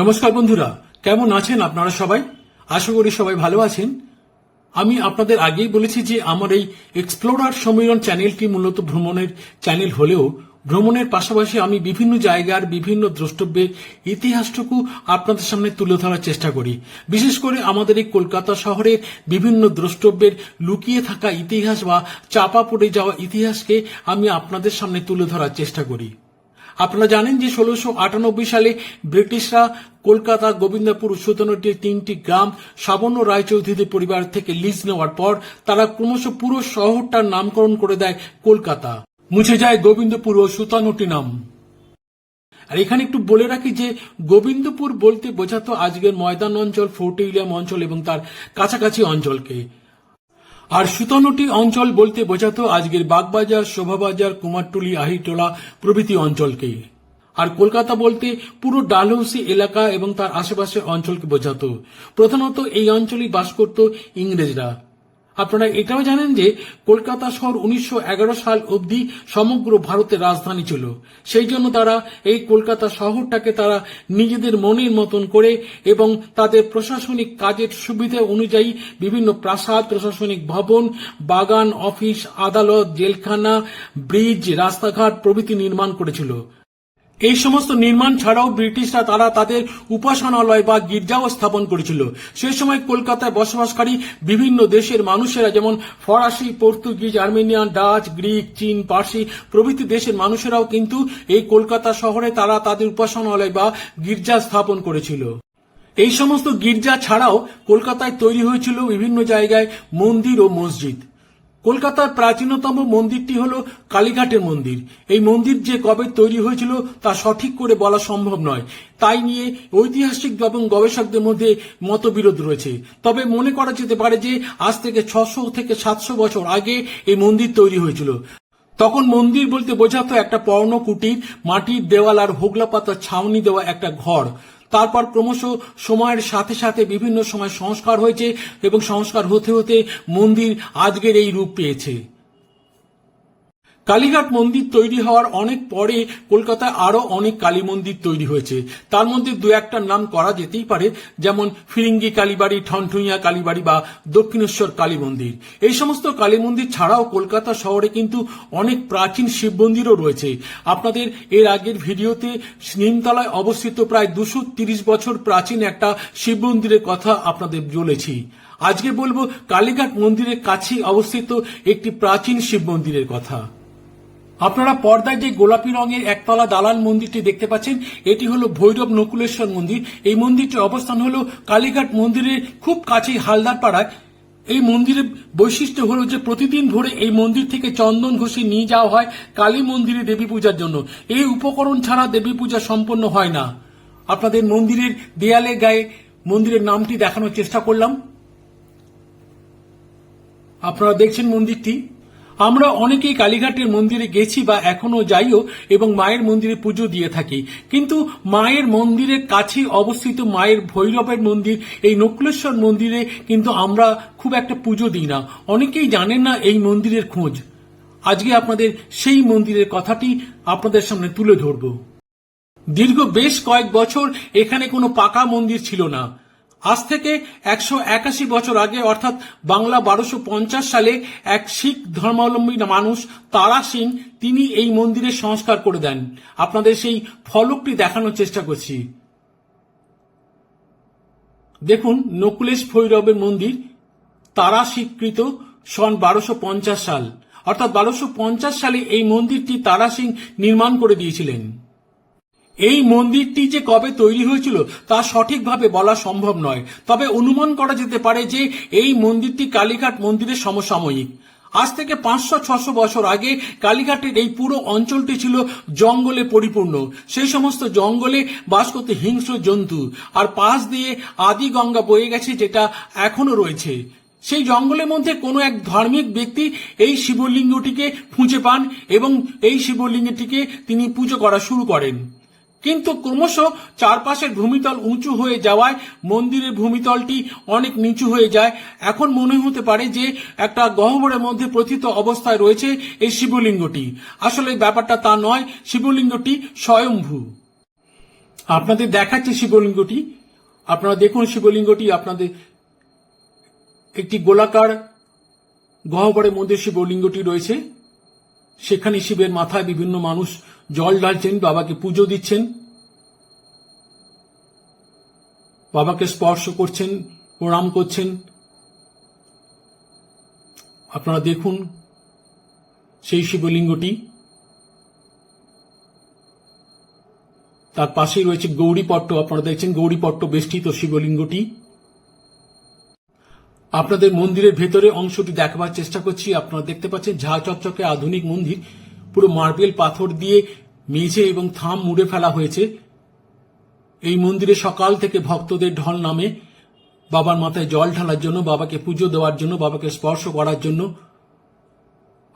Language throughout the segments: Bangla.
নমস্কার বন্ধুরা, কেমন আছেন আপনারা সবাই? আশা করি সবাই ভালো আছেন। আমি আপনাদের আগেই বলেছি যে আমার এই এক্সপ্লোরার সম্মেলন চ্যানেলটি মূলত ভ্রমণের চ্যানেল হলেও ভ্রমণের পাশাপাশি আমি বিভিন্ন জায়গার বিভিন্ন দ্রষ্টব্যের ইতিহাসটুকু আপনাদের সামনে তুলে ধরার চেষ্টা করি। বিশেষ করে আমাদের এই কলকাতা শহরের বিভিন্ন দ্রষ্টব্যের লুকিয়ে থাকা ইতিহাস বা চাপা পড়ে যাওয়া ইতিহাসকে আমি আপনাদের সামনে তুলে ধরার চেষ্টা করি। আপনারা জানেন যে ষোলোশো আটানব্বই সালে ব্রিটিশরা কলকাতা গোবিন্দপুর সুতনটি তিনটি গ্রাম সাবর্ণ রায়চৌধুরী পরিবার থেকে লিজ নেওয়ার পর তারা ক্রমশ পুরো শহরটার নামকরণ করে দেয় কলকাতা। মুছে যায় গোবিন্দপুর ও সুতানুটি নাম। আর এখানে একটু বলে রাখি যে গোবিন্দপুর বলতে বোঝাতো আজকের ময়দান অঞ্চল, ফোর্ট উইলিয়াম অঞ্চল এবং তার কাছাকাছি অঞ্চলকে। আর সুতনুটি অঞ্চল বলতে বোঝাতো আজকের বাগবাজার, শোভাবাজার, কুমারটুলি, আহিটোলা প্রভৃতি অঞ্চলকে। আর কলকাতা বলতে পুরো ডালহৌসি এলাকা এবং তার আশেপাশের অঞ্চলকে বোঝাতো। প্রধানত এই অঞ্চলেই বাস করত ইংরেজরা। আপনারা এটাও জানেন যে কলকাতা শহর উনিশশো এগারো সাল অবধি সমগ্র ভারতের রাজধানী ছিল। সেই জন্য তারা এই কলকাতা শহরটাকে তারা নিজেদের মনের মতন করে এবং তাদের প্রশাসনিক কাজের সুবিধা অনুযায়ী বিভিন্ন প্রাসাদ, প্রশাসনিক ভবন, বাগান, অফিস, আদালত, জেলখানা, ব্রিজ, রাস্তাঘাট প্রভৃতি নির্মাণ করেছিল। এই সমস্ত নির্মাণ ছাড়াও ব্রিটিশরা তারা তাদের উপাসনালয় বা গির্জাও স্থাপন করেছিল। সেই সময় কলকাতায় বসবাসকারী বিভিন্ন দেশের মানুষেরা যেমন ফরাসি, পর্তুগিজ, আর্মেনিয়ান, ডাচ, গ্রিক, চীন, পার্সি প্রভৃতি দেশের মানুষেরাও কিন্তু এই কলকাতা শহরে তারা তাদের উপাসনালয় বা গির্জা স্থাপন করেছিল। এই সমস্ত গির্জা ছাড়াও কলকাতায় তৈরি হয়েছিল বিভিন্ন জায়গায় মন্দির ও মসজিদ। কলকাতার প্রাচীনতম মন্দিরটি হল কালীঘাটের মন্দির। এই মন্দির যে কবে তৈরি হয়েছিল তা সঠিক করে বলা সম্ভব নয়। তাই নিয়ে ঐতিহাসিক এবং গবেষকদের মধ্যে মতবিরোধ রয়েছে। তবে মনে করা যেতে পারে যে আজ থেকে ছশো থেকে সাতশো বছর আগে এই মন্দির তৈরি হয়েছিল। তখন মন্দির বলতে বোঝাতো একটা পর্ণ কুটির মাটির দেওয়াল আর হোগলা পাতার ছাউনি দেওয়া একটা ঘর। তারপর ক্রমশ সময়ের সাথে সাথে বিভিন্ন সময় সংস্কার হয়েছে এবং সংস্কার হতে হতে মন্দির আজকের এই রূপ পেয়েছে। কালীঘাট মন্দির তৈরি হওয়ার অনেক পরে কলকাতায় আরও অনেক কালী মন্দির তৈরি হয়েছে। তার মধ্যে দু একটার নাম করা যেতেই পারে, যেমন ফিরিঙ্গি কালীবাড়ি ঠনঠুইয়া কালীবাড়ি বা দক্ষিণেশ্বর কালী মন্দির। এই সমস্ত কালী মন্দির ছাড়াও কলকাতা শহরে কিন্তু অনেক প্রাচীন শিব মন্দিরও রয়েছে। আপনাদের এর আগের ভিডিওতে নিমতলায় অবস্থিত প্রায় দুশো তিরিশ বছর প্রাচীন একটা শিব মন্দিরের কথা আপনাদের বলেছি। আজকে বলব, কালীঘাট মন্দিরের কাছেই অবস্থিত একটি প্রাচীন শিব মন্দিরের কথা। আপনারা পর্দায় যে গোলাপি রঙের একতলা দালান মন্দিরটি দেখতে পাচ্ছেন, এটি হলো ভৈরব নকুলেশ্বর মন্দির। এই মন্দিরটির অবস্থান হলো কালীঘাট মন্দিরের খুব কাছেই হালদার পাড়ায় এই মন্দিরের বৈশিষ্ট্য হলো যে প্রতিদিন ভোরে এই মন্দির থেকে চন্দন ঘষে নিয়ে যাওয়া হয় কালী মন্দিরে দেবী পূজার জন্য। এই উপকরণ ছাড়া দেবী পূজা সম্পন্ন হয় না। আপনাদের মন্দিরের দেয়ালে গায়ে মন্দিরের নামটি দেখানোর চেষ্টা করলাম। আপনারা দেখছেন মন্দিরটি। আমরা অনেকেই কালীঘাটের মন্দিরে গেছি বা এখনও যাইও এবং মায়ের মন্দিরে পুজো দিয়ে থাকি। কিন্তু মায়ের মন্দিরের কাছেই অবস্থিত মায়ের ভৈরবের মন্দির, এই নকুলেশ্বর মন্দিরে কিন্তু আমরা খুব একটা পুজো দিই না। অনেকেই জানেন না এই মন্দিরের খোঁজ। আজকে আপনাদের সেই মন্দিরের কথাটি আপনাদের সামনে তুলে ধরব। দীর্ঘ বেশ কয়েক বছর এখানে কোনো পাকা মন্দির ছিল না। আজ থেকে একশো একাশি বছর আগে, অর্থাৎ বাংলা বারোশো পঞ্চাশ সালে, এক শিখ ধর্মাবলম্বী মানুষ তারা সিং, তিনি এই মন্দিরের সংস্কার করে দেন। আপনাদের সেই ফলকটি দেখানোর চেষ্টা করছি। দেখুন, নকুলেশ ভৈরবের মন্দির তারা স্বীকৃত সন বারোশো পঞ্চাশ সাল। অর্থাৎ বারোশো পঞ্চাশ সালে এই মন্দিরটি তারা সিং নির্মাণ করে দিয়েছিলেন। এই মন্দিরটি যে কবে তৈরি হয়েছিল তা সঠিকভাবে বলা সম্ভব নয়। তবে অনুমান করা যেতে পারে যে এই মন্দিরটি কালীঘাট মন্দিরের সমসাময়িক। আজ থেকে পাঁচশো, ছশো বছর আগে কালীঘাটের এই পুরো অঞ্চলটি ছিল জঙ্গলে পরিপূর্ণ। সেই সমস্ত জঙ্গলে বাস করতে হিংস্র জন্তু। আর পাশ দিয়ে আদি গঙ্গা বয়ে গেছে যেটা এখনও রয়েছে। সেই জঙ্গলের মধ্যে কোনো এক ধার্মিক ব্যক্তি এই শিবলিঙ্গটিকে খুঁজে পান এবং এই শিবলিঙ্গটিকে তিনি পুজো করা শুরু করেন। কিন্তু ক্রমশ চারপাশের ভূমিতল উঁচু হয়ে যাওয়ায় মন্দিরের ভূমিতলটি অনেক নিচু হয়ে যায়। এখন মনে হতে পারে যে একটা গহ্বরের মধ্যে প্রথিত অবস্থায় রয়েছে এই শিবলিঙ্গটি। আসলে ব্যাপারটা তা নয়, শিবলিঙ্গটি স্বয়ম্ভূ। আপনাদের দেখাচ্ছে শিবলিঙ্গটি। আপনারা দেখুন শিবলিঙ্গটি, আপনাদের একটি গোলাকার গহ্বরের মধ্যে শিবলিঙ্গটি রয়েছে। সেখানে শিবের মাথায় বিভিন্ন মানুষ জল ঢালছেন, বাবাকে পুজো দিচ্ছেন, বাবাকে স্পর্শ করছেন, প্রণাম করছেন। আপনারা দেখুন সেই শিবলিঙ্গটি। তার পাশেই রয়েছে গৌরীপট্ট, আপনারা দেখছেন গৌরীপট্ট বেষ্টিত শিবলিঙ্গটি। আপনাদের মন্দিরের ভেতরে অংশটি দেখাবার চেষ্টা করছি, আপনারা দেখতে পাচ্ছেন ঝা চকচকে আধুনিক মন্দির। পুরো মার্বেল পাথর দিয়ে মেঝে এবং থাম মুড়ে ফেলা হয়েছে। এই মন্দিরে সকাল থেকে ভক্তদের ঢল নামে, বাবার মাথায় জল ঢালার জন্য, বাবাকে পুজো দেওয়ার জন্য, বাবাকে স্পর্শ করার জন্য।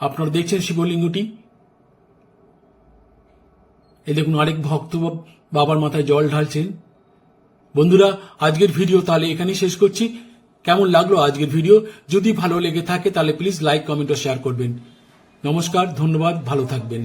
আপনারা দেখছেন শিবলিঙ্গটি। এই দেখুন আরেক ভক্ত বাবার মাথায় জল ঢালছেন। বন্ধুরা, আজকের ভিডিও তাহলে এখানেই শেষ করছি। কেমন লাগল আজকের ভিডিও? যদি ভালো লেগে থাকে তাহলে প্লিজ লাইক কমেন্ট ও শেয়ার করবেন। নমস্কার ধন্যবাদ ভালো থাকবেন।